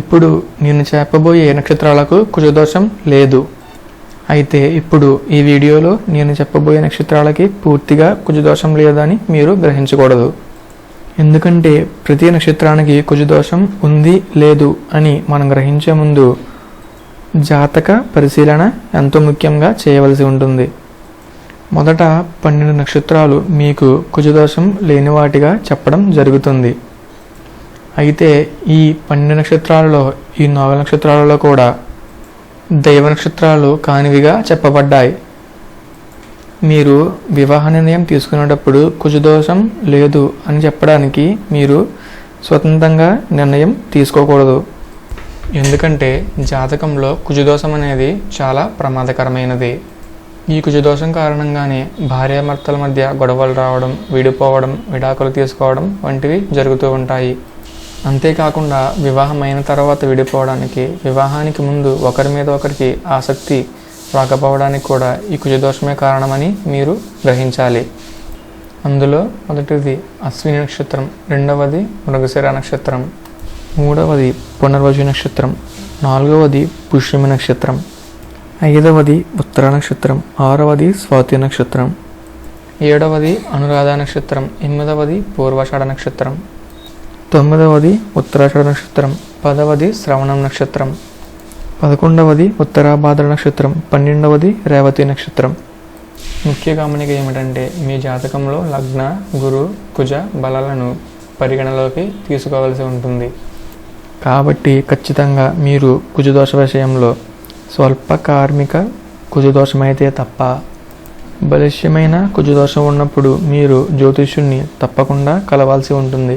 ఇప్పుడు నేను చెప్పబోయే నక్షత్రాలకు కుజదోషం లేదు. అయితే ఇప్పుడు ఈ వీడియోలో నేను చెప్పబోయే నక్షత్రాలకి పూర్తిగా కుజదోషం లేదని మీరు గ్రహించకూడదు. ఎందుకంటే ప్రతి నక్షత్రానికి కుజదోషం ఉంది లేదు అని మనం గ్రహించే ముందు జాతక పరిశీలన ఎంతో ముఖ్యంగా చేయవలసి ఉంటుంది. మొదట పన్నెండు నక్షత్రాలు మీకు కుజదోషం లేని వాటిగా చెప్పడం జరుగుతుంది. అయితే ఈ పన్నెండు నక్షత్రాలలో ఈ నాలుగు నక్షత్రాలలో కూడా దైవ నక్షత్రాలు కానివిగా చెప్పబడ్డాయి. మీరు వివాహ నిర్ణయం తీసుకునేటప్పుడు కుజదోషం లేదు అని చెప్పడానికి మీరు స్వతంత్రంగా నిర్ణయం తీసుకోకూడదు. ఎందుకంటే జాతకంలో కుజదోషం అనేది చాలా ప్రమాదకరమైనది. ఈ కుజదోషం కారణంగానే భార్యాభర్తల మధ్య గొడవలు రావడం విడిపోవడం విడాకులు తీసుకోవడం వంటివి జరుగుతూ ఉంటాయి. అంతేకాకుండా వివాహమైన తర్వాత విడిపోవడానికి వివాహానికి ముందు ఒకరి మీద ఒకరికి ఆసక్తి రాకపోవడానికి కూడా ఈ కుజదోషమే కారణమని మీరు గ్రహించాలి. అందులో మొదటిది అశ్విని నక్షత్రం రెండవది మృగశిర నక్షత్రం మూడవది పునర్వజు నక్షత్రం నాలుగవది పుష్యమి నక్షత్రం ఐదవది ఉత్తర నక్షత్రం ఆరవది స్వాతి నక్షత్రం ఏడవది అనురాధ నక్షత్రం ఎనిమిదవది పూర్వాషాఢ నక్షత్రం తొమ్మిదవది ఉత్తరాషాఢ నక్షత్రం పదవది శ్రవణం నక్షత్రం పదకొండవది ఉత్తరాభాద్ర నక్షత్రం పన్నెండవది రేవతి నక్షత్రం. ముఖ్య గమనిక ఏమిటంటే మీ జాతకంలో లగ్న గురు కుజ బలాలను పరిగణలోకి తీసుకోవాల్సి ఉంటుంది. కాబట్టి ఖచ్చితంగా మీరు కుజదోష విషయంలో స్వల్ప కార్మిక కుజదోషమైతే తప్ప బలిష్యమైన కుజదోషం ఉన్నప్పుడు మీరు జ్యోతిష్యుణ్ణి తప్పకుండా కలవాల్సి ఉంటుంది.